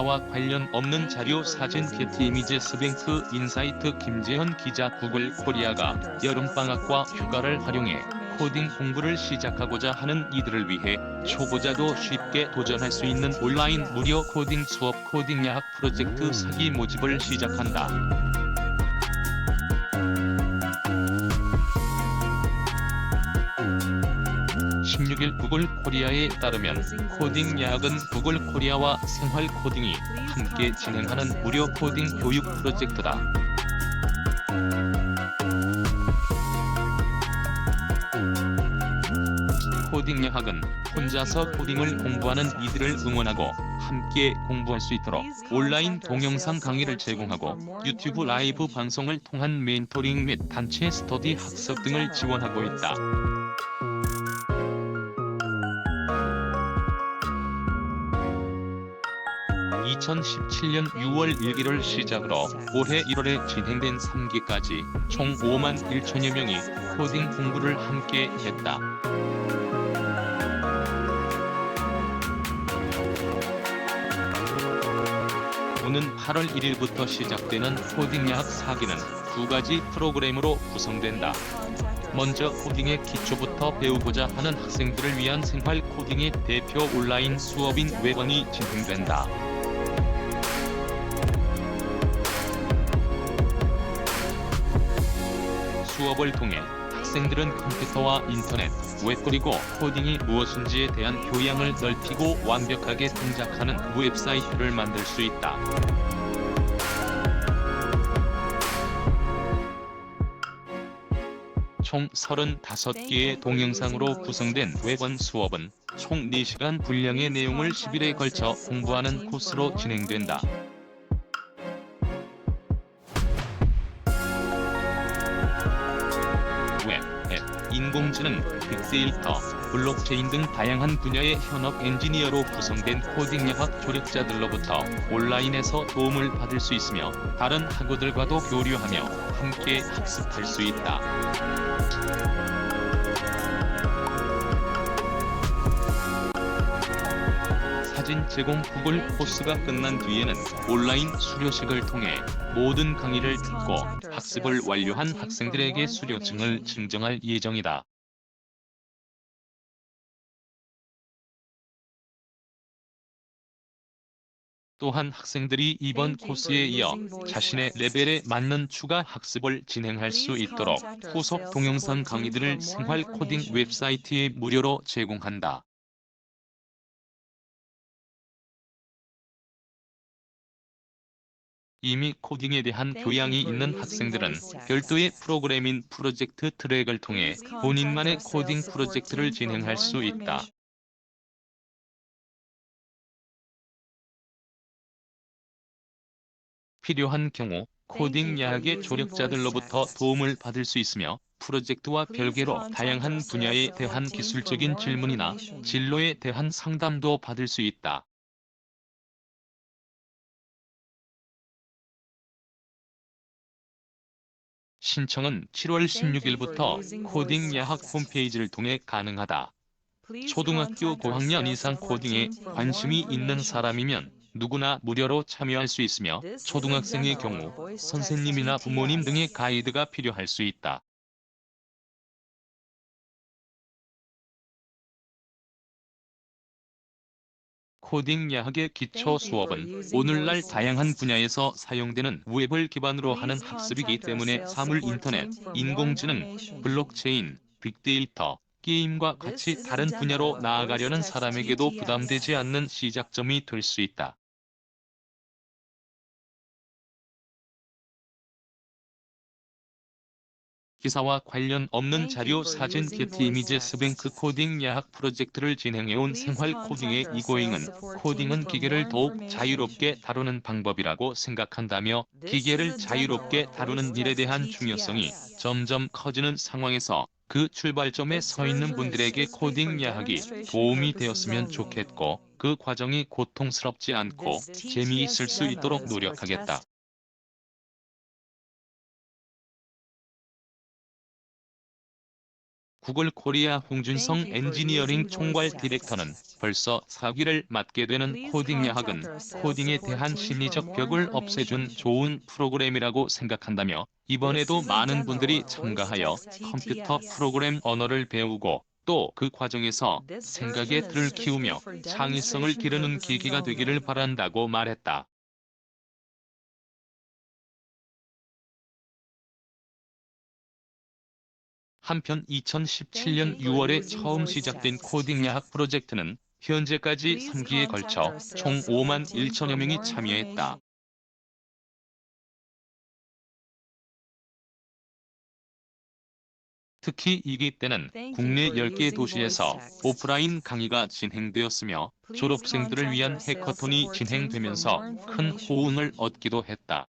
기사와 관련 없는 자료 사진 게티 이미지 스뱅크 인사이트 김재현 기자 구글 코리아가 여름방학과 휴가를 활용해 코딩 공부를 시작하고자 하는 이들을 위해 초보자도 쉽게 도전할 수 있는 온라인 무료 코딩 수업 코딩 야학 프로젝트 사기 모집을 시작한다. 16일 구글 코리아에 따르면 코딩 야학은 구글 코리아와 생활 코딩이 함께 진행하는 무료 코딩 교육 프로젝트다. 코딩 야학은 혼자서 코딩을 공부하는 이들을 응원하고 함께 공부할 수 있도록 온라인 동영상 강의를 제공하고 유튜브 라이브 방송을 통한 멘토링 및 단체 스터디 학습 등을 지원하고 있다. 2017년 6월 1일을 시작으로 올해 1월에 진행된 3기까지 총 5만 1천여 명이 코딩 공부를 함께 했다. 오는 8월 1일부터 시작되는 코딩 야학 4기는 두 가지 프로그램으로 구성된다. 먼저 코딩의 기초부터 배우고자 하는 학생들을 위한 생활 코딩의 대표 온라인 수업인 웹원이 진행된다. 수업을 통해 학생들은 컴퓨터와 인터넷, 웹 그리고 코딩이 무엇인지에 대한 교양을 넓히고 완벽하게 동작하는 웹사이트를 만들 수 있다. 총 35개의 동영상으로 구성된 웹원 수업은 총 4시간 분량의 내용을 10일에 걸쳐 공부하는 코스로 진행된다. 인공지능, 빅데이터, 블록체인 등 다양한 분야의 현업 엔지니어로 구성된 코딩 여학 조력자들로부터 온라인에서 도움을 받을 수 있으며 다른 학우들과도 교류하며 함께 학습할 수 있다. 사진 제공 구글 코스가 끝난 뒤에는 온라인 수료식을 통해 모든 강의를 듣고 학습을 완료한 학생들에게 수료증을 증정할 예정이다. 또한 학생들이 이번 코스에 이어 자신의 레벨에 맞는 추가 학습을 진행할 수 있도록 후속 동영상 강의들을 생활 코딩 웹사이트에 무료로 제공한다. 이미 코딩에 대한 교양이 있는 학생들은 별도의 프로그래밍 프로젝트 트랙을 통해 본인만의 코딩 프로젝트를 진행할 수 있다. 필요한 경우 코딩 야학의 조력자들로부터 도움을 받을 수 있으며 프로젝트와 별개로 다양한 분야에 대한 기술적인 질문이나 진로에 대한 상담도 받을 수 있다. 신청은 7월 16일부터 코딩 야학 홈페이지를 통해 가능하다. 초등학교 고학년 이상 코딩에 관심이 있는 사람이면 누구나 무료로 참여할 수 있으며 초등학생의 경우 선생님이나 부모님 등의 가이드가 필요할 수 있다. 코딩 야학의 기초 수업은 오늘날 다양한 분야에서 사용되는 웹을 기반으로 하는 학습이기 때문에 사물 인터넷, 인공지능, 블록체인, 빅데이터, 게임과 같이 다른 분야로 나아가려는 사람에게도 부담되지 않는 시작점이 될 수 있다. 기사와 관련 없는 자료 사진 게티 이미지 스뱅크 코딩 야학 프로젝트를 진행해온 생활 코딩의 이고잉은 코딩은 기계를 더욱 자유롭게 다루는 방법이라고 생각한다며 기계를 자유롭게 다루는 일에 대한 중요성이 점점 커지는 상황에서 그 출발점에 서 있는 분들에게 코딩 야학이 도움이 되었으면 좋겠고 그 과정이 고통스럽지 않고 재미있을 수 있도록 노력하겠다. 구글 코리아 홍준성 엔지니어링 총괄 디렉터는 벌써 사기를 맞게 되는 코딩 야학은 코딩에 대한 심리적 벽을 없애준 좋은 프로그램이라고 생각한다며 이번에도 많은 분들이 참가하여 컴퓨터 프로그램 언어를 배우고 또 그 과정에서 생각의 틀을 키우며 창의성을 기르는 계기가 되기를 바란다고 말했다. 한편 2017년 6월에 처음 시작된 코딩 야학 프로젝트는 현재까지 3기에 걸쳐 총 5만 1천여 명이 참여했다. 특히 2기 때는 국내 10개 도시에서 오프라인 강의가 진행되었으며 졸업생들을 위한 해커톤이 진행되면서 큰 호응을 얻기도 했다.